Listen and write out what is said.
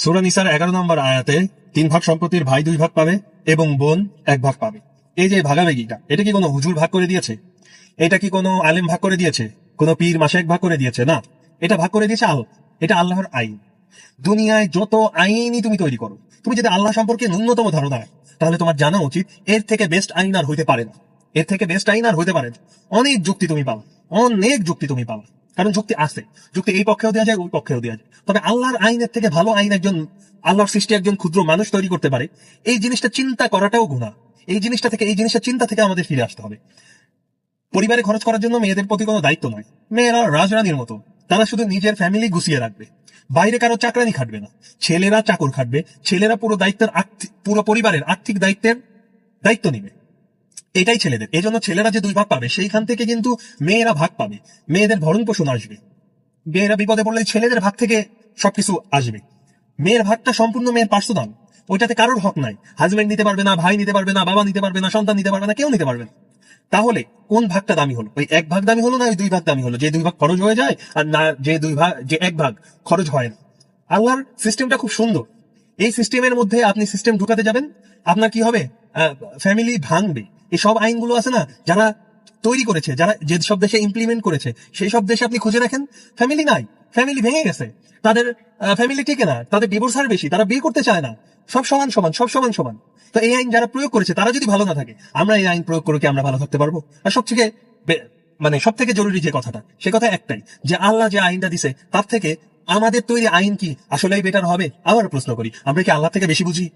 সুরা নিসার এগারো নম্বর আয়াতে তিন ভাগ সম্পত্তির ভাই দুই ভাগ পাবে এবং বোন এক ভাগ পাবে। এই যে ভাগাভাগিটা, এটা কি কোনো হুজুর ভাগ করে দিয়েছে? এটা কি কোনো আলেম ভাগ করে দিয়েছে? কোনো পীর মাসেক ভাগ করে দিয়েছে? না। এটা ভাগ করে দিয়েছে আল্লাহ। এটা আল্লাহর আইন। দুনিয়ায় যত আইনই তুমি তৈরি করো, তুমি যদি আল্লাহ সম্পর্কে ন্যূনতম ধারণা তাহলে তোমার জানা উচিত এর থেকে বেস্ট আইন আর হইতে পারে না। এর থেকে বেস্ট আইন আর হইতে পারে অনেক যুক্তি তুমি পাবা, অনেক যুক্তি তুমি পাবা। কারণ যুক্তি আছে। যুক্তি এই পক্ষেও দেওয়া যায়, ওই পক্ষেও দেওয়া যায়। তবে আল্লাহর আইনের থেকে ভালো আইন একজন, আল্লাহর সৃষ্টি একজন ক্ষুদ্র মানুষ তৈরি করতে পারে, এই জিনিসটা চিন্তা করাটাও গুণা এই জিনিসটা থেকে, এই জিনিসটা চিন্তা থেকে আমাদের ফিরে আসতে হবে। পরিবারে খরচ করার জন্য মেয়েদের প্রতি কোনো দায়িত্ব নয়। মেয়েরা রাজরানীর মতো। তারা শুধু নিজের ফ্যামিলি গুছিয়ে রাখবে। বাইরে কারও চাকরানি খাটবে না। ছেলেরা চাকর খাটবে। ছেলেরা পুরো দায়িত্বের পুরো পরিবারের আর্থিক দায়িত্বের দায়িত্ব নিবে। এটাই ছেলেদের। এই ছেলেরা যে দুই ভাগ পাবে, সেইখান থেকে কিন্তু মেয়েরা ভাগ পাবে। মেয়েদের ভরণ পোষণ আসবে। মেয়েরা বিপদে পড়লে ছেলেদের ভাগ থেকে সবকিছু আসবে। মেয়ের ভাগটা সম্পূর্ণ মেয়ের পার্শ্বদান। ওইটাতে কারোর হক নাই। হাজবেন্ড নিতে পারবে না, ভাই নিতে পারবে না, বাবা নিতে পারবে না, সন্তান নিতে পারবে না, কেউ নিতে পারবে না। তাহলে কোন ভাগটা দামি হলো? ওই এক ভাগ দামি হলো না ওই দুই ভাগ দামি হলো? যে দুই ভাগ খরচ হয়ে যায় আর না, যে দুই ভাগ, যে এক ভাগ খরচ হয় না। আল্লাহর সিস্টেমটা খুব সুন্দর। এই সিস্টেমের মধ্যে আপনি সিস্টেম ঢুকাতে যাবেন। আপনার কি হবে? ফ্যামিলি ভাঙবে। এই সব আইনগুলো আছে না, যারা তৈরি করেছে, যারা যে সব দেশে ইমপ্লিমেন্ট করেছে, সেই সব দেশে আপনি খুঁজে রাখেন ফ্যামিলি নাই ফ্যামিলি ভেঙে গেছে। তাদের ফ্যামিলি টিকে না, তাদের ডিভোর্স হার বেশি, তারা বিয়ে করতে চায় না। সব সমান সমান, সব সমান সমান। তো এই আইন যারা প্রয়োগ করেছে, তারা যদি ভালো না থাকে, আমরা এই আইন প্রয়োগ করে কি আমরা ভালো থাকতে পারব? আর সব থেকে মানে সব থেকে জরুরি যে কথাটা, সে কথা একটাই, যে আল্লাহ যে আইনটা দিছে, তার থেকে আমাদের তৈরি আইন কি? আসলেই বেটার হবে? আবার প্রশ্ন করি। আমরা কি আল্লাহ থেকে বেশি বুঝি?